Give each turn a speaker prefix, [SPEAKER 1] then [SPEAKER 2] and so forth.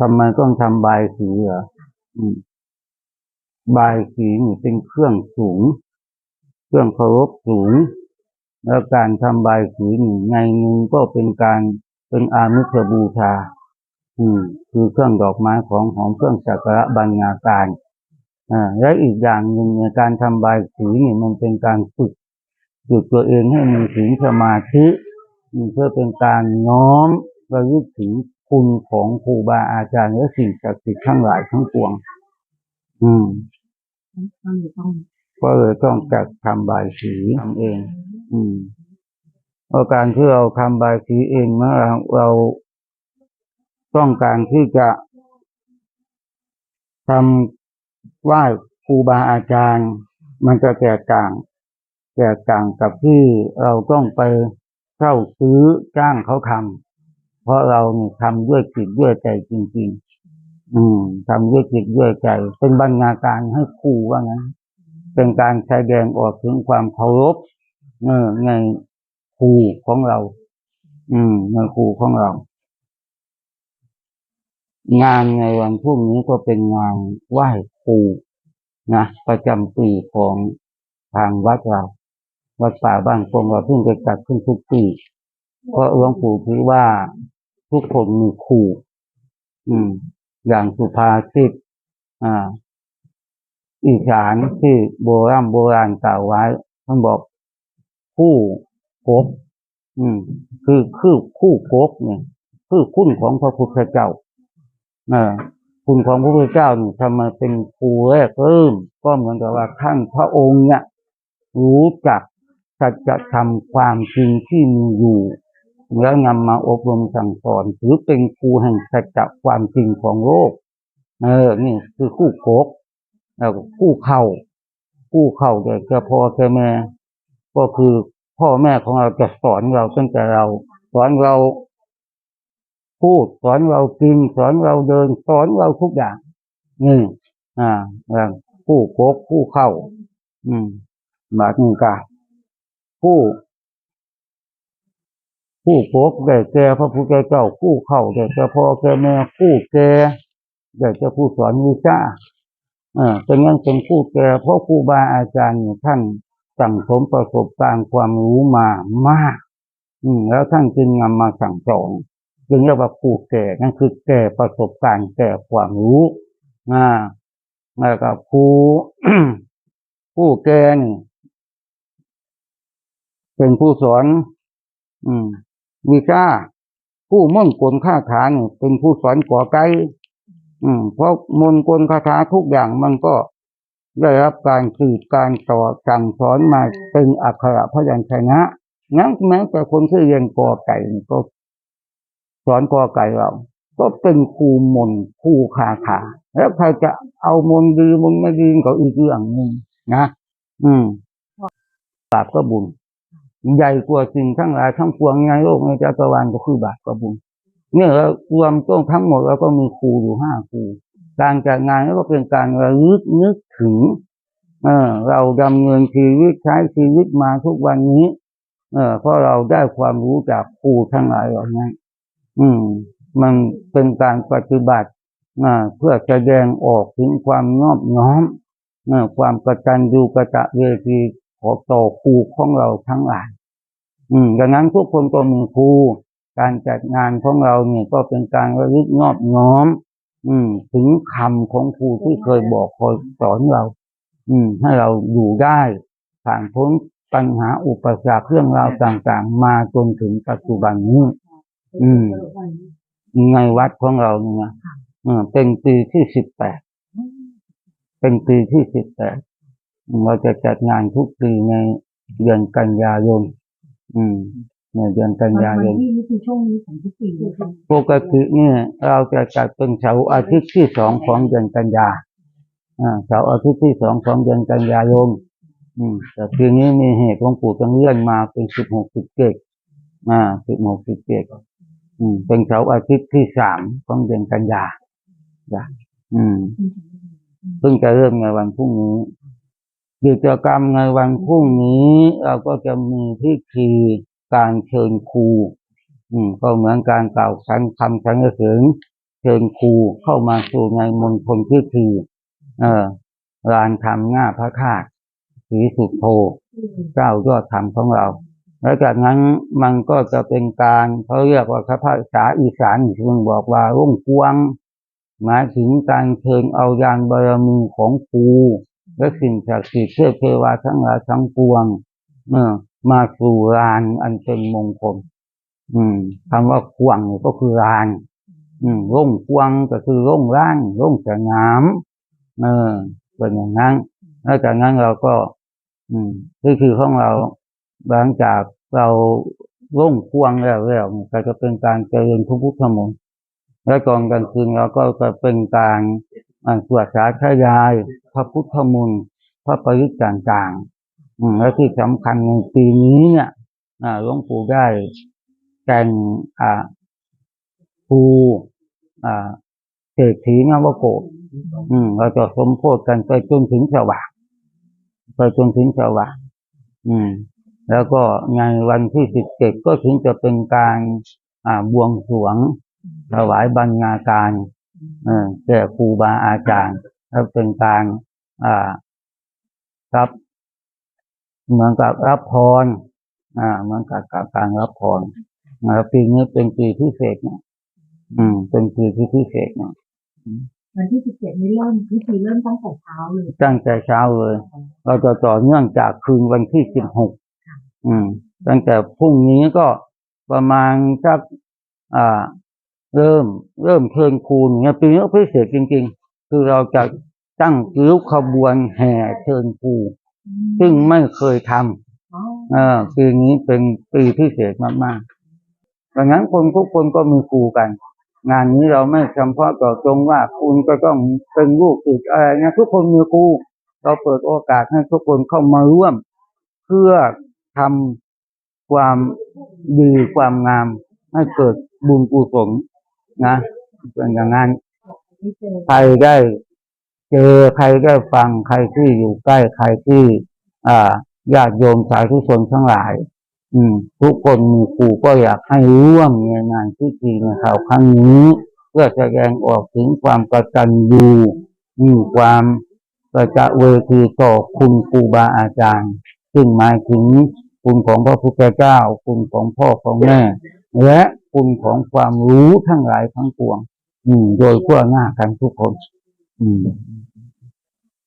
[SPEAKER 1] ทำไมต้องทำบายสีเหรอบายสีนี่เป็นเครื่องสูง เครื่องเคารพสูง แล้วการทำบายสีนี่ในหนึ่งก็เป็นการเป็นอามิสบูชา อืมคือเครื่องดอกไม้ของหอมเครื่องสักการะบรรณาการอ่าและอีกอย่างหนึ่งในการทำบายสีนี่มันเป็นการฝึกฝึกตัวเองให้มีถึงสมาธิเพื่อเป็นการน้อมระลึกถึงคุณของครูบาอาจารย์และสิ่งศักดิ์สิทธิ์ทั้งหลายทั้งปวง อืม
[SPEAKER 2] ต้อ
[SPEAKER 1] ก็เลยต้องจัดทำบายสีทำเอง อืมเพราะการที่เราทำบายสีเองเมื่อเรา ต้องการที่จะทำไหว้ครูบาอาจารย์ มันจะแตกต่างแตกต่างกับที่เราต้องไปเช่าซื้อจ้างเขาทำเพราะเราเนี่ยทำด้วยจิตด้วยใจจริง ๆ อืมทำด้วยจิตด้วยใจ เป็นบรรณาการให้ครูว่างั้น เป็นการแสดงออกถึงความเคารพเออในครูของเรา อืมในครูของเรา งานในวันพรุ่งนี้ก็เป็นงานไหว้ครูนะประจำปีของทางวัดเราวัดป่าบ้านคงเราเพิ่งจะจัดขึ้นทุกปีเพราะหลวงปู่ถือว่าทุกคนมีครูอืม อย่างสุภาษิตอ่า อีสานที่โบราณโบราณกล่าวไว้ท่านบอกคู่กบอืม คือคือคู่กบเนี่ย คือคุณของพระพุทธเจ้า คุณของพระพุทธเจ้านี่ทำไมเป็นครูแรกเริ่ม ก็เหมือนกับว่าท่านพระองค์เนี่ยรู้จักสัจธรรมความจริงที่มีอยู่ แล้วนำมาอบรมสั่งสอนถือเป็นครูแห่งสัจความจริงของโลก เออ นี่คือคู่โกกแล้วก็คู่เข่าคู่เข่าแก่แก่พ่อแก่แม่ก็คือพ่อแม่ของเราจะสอนเราตั้งแต่เรา สอนเรา พูดสอนเรากินสอนเราเดินสอนเราทุกอย่างนี่อ่าอย่างคู่โกกคู่เข่าอืมบาดมือกาคู่คู่โกกแก่แก่พระพุทธเจ้าคู่เข่าแก่แก่พ่อแก่แม่คู่แก่แก่แก่ผู้สอนวิชาเออเป็นงั้นเป็นผู้แก่เพราะครูบาอาจารย์ท่านสั่งสมประสบการณ์ความรู้มามาก อืมแล้วท่านจึงนำมาสั่งสอน จึงเรียกว่าผู้แก่นั่นคือแก่ประสบการณ์แก่ความรู้อ่าแล้วก็ครูผู้แก่นี่เป็นผู้สอน อืมวิชาผู้ม่นกลคาถาเนี่ยเป็นผู้สอนก่อไกอืม เพราะมนต์กลคาถาทุกอย่างมันก็ได้รับการสืบการต่อสั่งสอนมาเป็นอักขระพยัญชนะงั้นแม้แต่คนที่เรียนกอไก่ก็ สอนกอไก่เรา ก็เป็นครูมนต์ครูคาถาแล้วใครจะเอามนต์ดีมนต์ไม่ดีก็อีกเรื่องหนึ่งนะอืมบาปก็บุญ ใหญ่กว่าสิ่งทั้งหลายทั้งปวงในโลกในจักรวาลก็คือบาปกับบุญเนี่ยเรารวมต้นทั้งหมดเราก็มีครูอยู่ห้าครูการจัดงานก็เป็นการระลึกนึกถึง เออ เราดำเนินชีวิตใช้ชีวิตมาทุกวันนี้ เออเพราะเราได้ความรู้จากครูทั้งหลายเหล่านั้น อืม มันเป็นการปฏิบัติอ่าเพื่อแสดงออกถึงความนอบน้อมอความกตัญญูกตเวทีของต่อครูของเราทั้งหลาย อืม ดังนั้นทุกคนก็มีครูการจัดงานของเราเนี่ยก็เป็นการระลึกนอบน้อม อืม ถึงคำของครูที่เคยบอกเคยสอนเรา อืม ให้เราอยู่ได้ผ่านพ้นปัญหาอุปสรรคเรื่องราวต่างๆ มาจนถึงปัจจุบันนี้ อืมในวัดของเราเนี่ยเออเป็นปีที่สิบแปดเป็นปีที่สิบแปดเราจะจัดงานทุกปีในเดือนกันยายนอืมในเดือนกันยาย
[SPEAKER 2] วันนที่นี่คือช่วงนี้ของทุกปีเลยค่ะ
[SPEAKER 1] ปกติเนี่ยเราจะจัดเป็นเสาร์อาทิตย์ที่สองของเดือนกันยาอ่าเสาร์อาทิตย์ที่สองของเดือนกันยายนอืมแต่ปีนี้มีเหตุหลวงปู่ต้องเลื่อนมาเป็นสิบหกสิบเจ็ดอ่าสิบหกสิบเจ็ดอืม เป็นเสาร์อาทิตย์ที่สามของเดือนกันยาจ้ะอืมเพิ่งจะเริ่มในวันพรุ่งนี้กิจกรรมในวันพรุ่งนี้เราก็จะมีพิธีการเชิญครู อืม ก็เหมือนการกล่าวคำคำสรรเสริญเชิญครูเข้ามาสู่ในมณฑลพิธี เอ่อลานธรรมหน้าพระธาตุศรีสุโธเจ้ายอดธรรมของเรา แล้วจากนั้นมันก็จะเป็นการเขาเรียกว่าพระภาษาอีสานซึ่งบอกว่ารุ่งกวงหมายถึงการเชิญเอายานบารมีของครูและสิ่งศักดิ์สิทธิ์เทพเทวาทั้งหลายทั้งปวงเออมาสู่ลานอันเป็นมงคล อืมคำว่าควงก็คือลาน อืมร่งควงก็คือร่งร่างร่งสงามเออเป็นอย่างนั้นแล้วจากนั้นเราก็ อืมก็คือของเราหลังจาก เราร่งควงแล้วแล้วก็จะเป็นการเจริญพระพุทธมนต์และกอนกลางคืนเราก็จะเป็นการอ่านสวดสาธยาย พระพุทธมนต์พระปริจต่างๆและที่สำคัญในปีนี้เนี่ยอ่าหลวงปู่ได้แต่งอ่าภูอ่าเศรษฐีนวโกฏอืมเราจะสมโพธกันไปจนถึงสว่างไปจนถึงสว่างอืม แล้วก็ในวันที่สิบเจ็ดก็ถึงจะเป็นการอ่าบวงสรวงถวายบรรณาการเออแก่ครูบาอาจารย์แล้วเป็นการอ่ารับเหมือนกับรับพรอ่าเหมือนกับการรับพรนะครับปีนี้เป็นปีพิเศษเนี่ยอืม เป็นปีที่พิเศษเนี่ย
[SPEAKER 2] วันที่สิบเจ็ดนี้เริ่มพิธีเริ่มตั้งแต่เช้าเลย
[SPEAKER 1] ตั้งแต่เช้าเลย เราจะต่อเนื่องจากคืนวันที่สิบหก อืม ตั้งแต่พรุ่งนี้ก็ประมาณสักอ่า เริ่ม เริ่มเทิร์นคูณเนี่ยปีนี้ก็พิเศษจริง ๆ คือเราจะตั้งริ้วขบวนแห่เทิร์นคูซึ่งไม่เคยทำ
[SPEAKER 2] อ๋อ
[SPEAKER 1] เออปีนี้เป็นปีพิเศษมากๆดังนั้นคนทุกคนก็มีครูกัน งานนี้เราไม่เฉพาะเจาะจงว่าคุณก็ต้องเป็นลูกศิษย์อะไรนะทุกคนมีครูเราเปิดโอกาสให้ทุกคนเข้ามาร่วม เพื่อ ทำความดีความงาม ให้เกิดบุญกุศลนะเป็นอย่างนั้น ใครได้เจอใครได้ฟังใครที่อยู่ใกล้ใครที่ อ่าญาติโยมสาธุชนทั้งหลาย อืม ทุกคนมีครูก็อยากให้ร่วมในงานพิธีในคราวครั้งนี้ เพื่อแสดงออกถึงความกตัญญูมีความประจะเวทีต่อคุณครูบาอาจารย์ซึ่งหมายถึง คุณของพระพุทธเจ้า คุณของพ่อของแม่ และคุณของความรู้ทั้งหลายทั้งปวง อืม โดยทั่วหน้ากันทุกคน อืม